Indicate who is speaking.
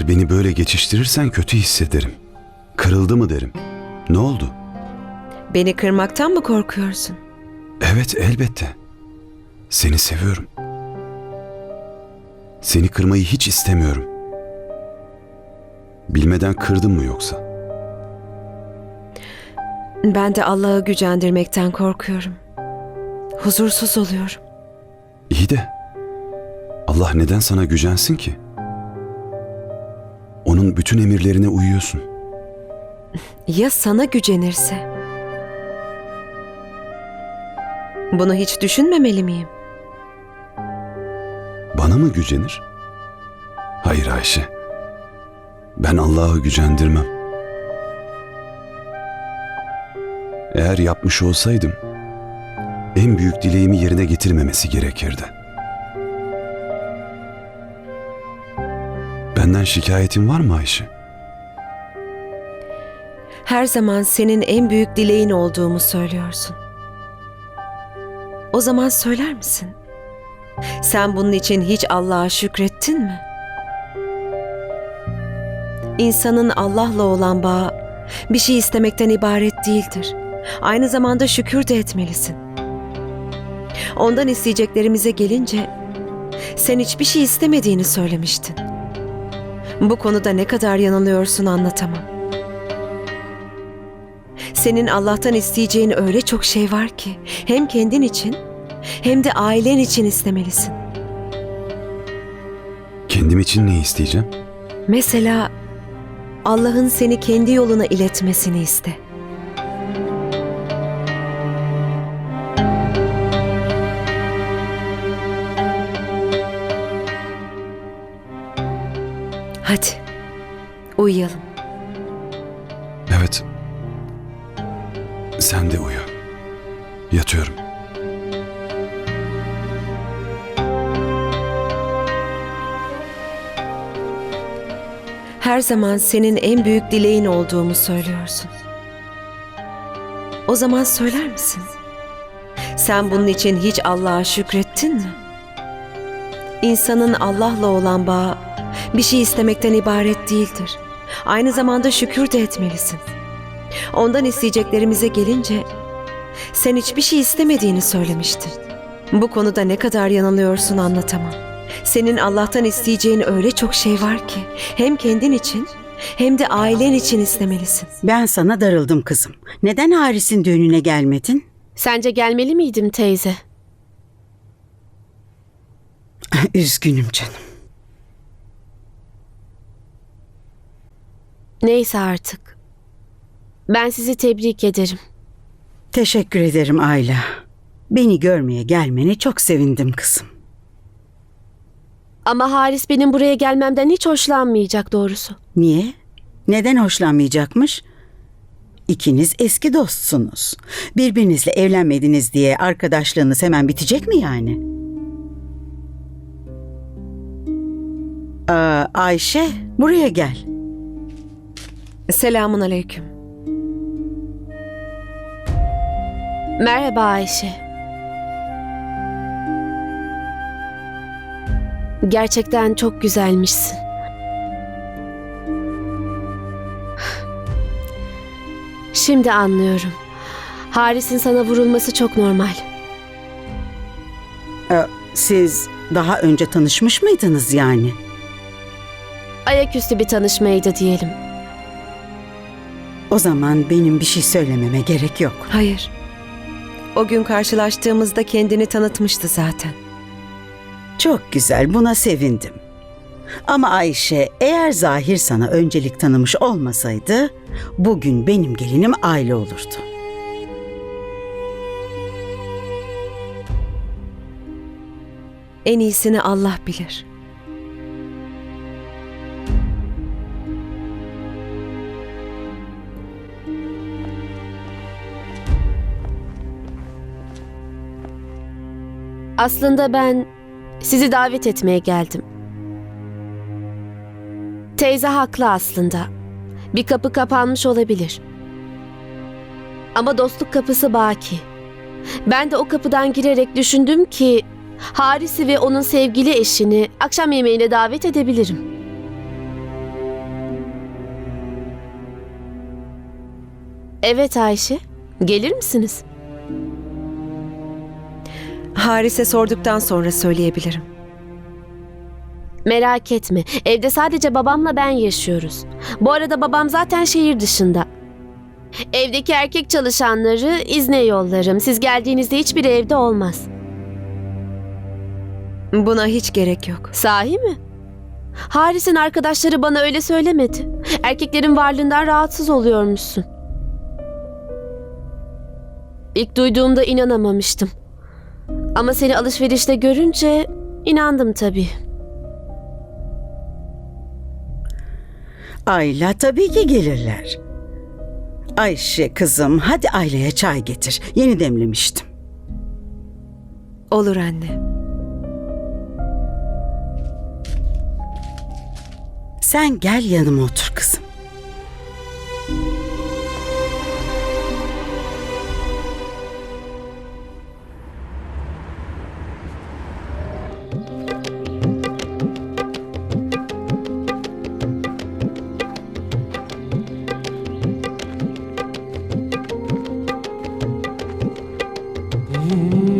Speaker 1: Eğer beni böyle geçiştirirsen kötü hissederim. Kırıldı mı derim. Ne oldu?
Speaker 2: Beni kırmaktan mı korkuyorsun?
Speaker 1: Evet elbette. Seni seviyorum. Seni kırmayı hiç istemiyorum. Bilmeden kırdım mı yoksa?
Speaker 2: Ben de Allah'ı gücendirmekten korkuyorum. Huzursuz oluyorum.
Speaker 1: İyi de Allah neden sana gücensin ki? Onun bütün emirlerine uyuyorsun.
Speaker 2: Ya sana gücenirse? Bunu hiç düşünmemeli miyim?
Speaker 1: Bana mı gücenir? Hayır Ayşe. Ben Allah'ı gücendirmem. Eğer yapmış olsaydım en büyük dileğimi yerine getirmemesi gerekirdi. Benden şikayetin var mı Ayşe?
Speaker 2: Her zaman senin en büyük dileğin olduğumu söylüyorsun. O zaman söyler misin? Sen bunun için hiç Allah'a şükrettin mi? İnsanın Allah'la olan bağı bir şey istemekten ibaret değildir. Aynı zamanda şükür de etmelisin. Ondan isteyeceklerimize gelince sen hiçbir şey istemediğini söylemiştin. Bu konuda ne kadar yanılıyorsun anlatamam. Senin Allah'tan isteyeceğin öyle çok şey var ki hem kendin için hem de ailen için istemelisin.
Speaker 1: Kendim için ne isteyeceğim?
Speaker 2: Mesela Allah'ın seni kendi yoluna iletmesini iste. Hadi uyuyalım.
Speaker 1: Evet. Sen de uyu. Yatıyorum.
Speaker 2: Her zaman senin en büyük dileğin olduğumu söylüyorsun. O zaman söyler misin? Sen bunun için hiç Allah'a şükrettin mi? İnsanın Allah'la olan bağı bir şey istemekten ibaret değildir. Aynı zamanda şükür de etmelisin. Ondan isteyeceklerimize gelince sen hiçbir şey istemediğini söylemiştin. Bu konuda ne kadar yanılıyorsun anlatamam. Senin Allah'tan isteyeceğin öyle çok şey var ki hem kendin için hem de ailen için istemelisin.
Speaker 3: Ben sana darıldım kızım. Neden Haris'in düğününe gelmedin?
Speaker 4: Sence gelmeli miydim teyze?
Speaker 3: Üzgünüm canım.
Speaker 4: Neyse artık. Ben sizi tebrik ederim.
Speaker 3: Teşekkür ederim Ayla. Beni görmeye gelmene çok sevindim kızım.
Speaker 4: Ama Haris benim buraya gelmemden hiç hoşlanmayacak doğrusu.
Speaker 3: Niye? Neden hoşlanmayacakmış? İkiniz eski dostsunuz. Birbirinizle evlenmediniz diye arkadaşlığınız hemen bitecek mi yani? Aa, Ayşe, buraya gel.
Speaker 2: Selamun aleyküm.
Speaker 4: Merhaba Ayşe. Gerçekten çok güzelmişsin. Şimdi anlıyorum. Haris'in sana vurulması çok normal.
Speaker 3: Ee, siz daha önce tanışmış mıydınız yani?
Speaker 4: Ayaküstü bir tanışmaydı diyelim.
Speaker 3: O zaman benim bir şey söylememe gerek yok.
Speaker 2: Hayır. O gün karşılaştığımızda kendini tanıtmıştı zaten.
Speaker 3: Çok güzel, buna sevindim. Ama Ayşe, eğer Zahir sana öncelik tanımış olmasaydı, bugün benim gelinim aile olurdu.
Speaker 2: En iyisini Allah bilir.
Speaker 4: Aslında ben sizi davet etmeye geldim. Teyze haklı aslında. Bir kapı kapanmış olabilir. Ama dostluk kapısı baki. Ben de o kapıdan girerek düşündüm ki Haris'i ve onun sevgili eşini akşam yemeğine davet edebilirim. Evet Ayşe, gelir misiniz?''
Speaker 2: Haris'e sorduktan sonra söyleyebilirim.
Speaker 4: Merak etme. Evde sadece babamla ben yaşıyoruz. Bu arada babam zaten şehir dışında. Evdeki erkek çalışanları izne yollarım. Siz geldiğinizde hiçbir evde olmaz.
Speaker 2: Buna hiç gerek yok.
Speaker 4: Sahi mi? Haris'in arkadaşları bana öyle söylemedi. Erkeklerin varlığından rahatsız oluyormuşsun. İlk duyduğumda inanamamıştım. Ama seni alışverişte görünce inandım tabii.
Speaker 3: Ayla tabii ki gelirler. Ayşe kızım hadi Ayla'ya çay getir. Yeni demlemiştim.
Speaker 2: Olur anne.
Speaker 3: Sen gel yanıma otur kızım. Mm-hmm.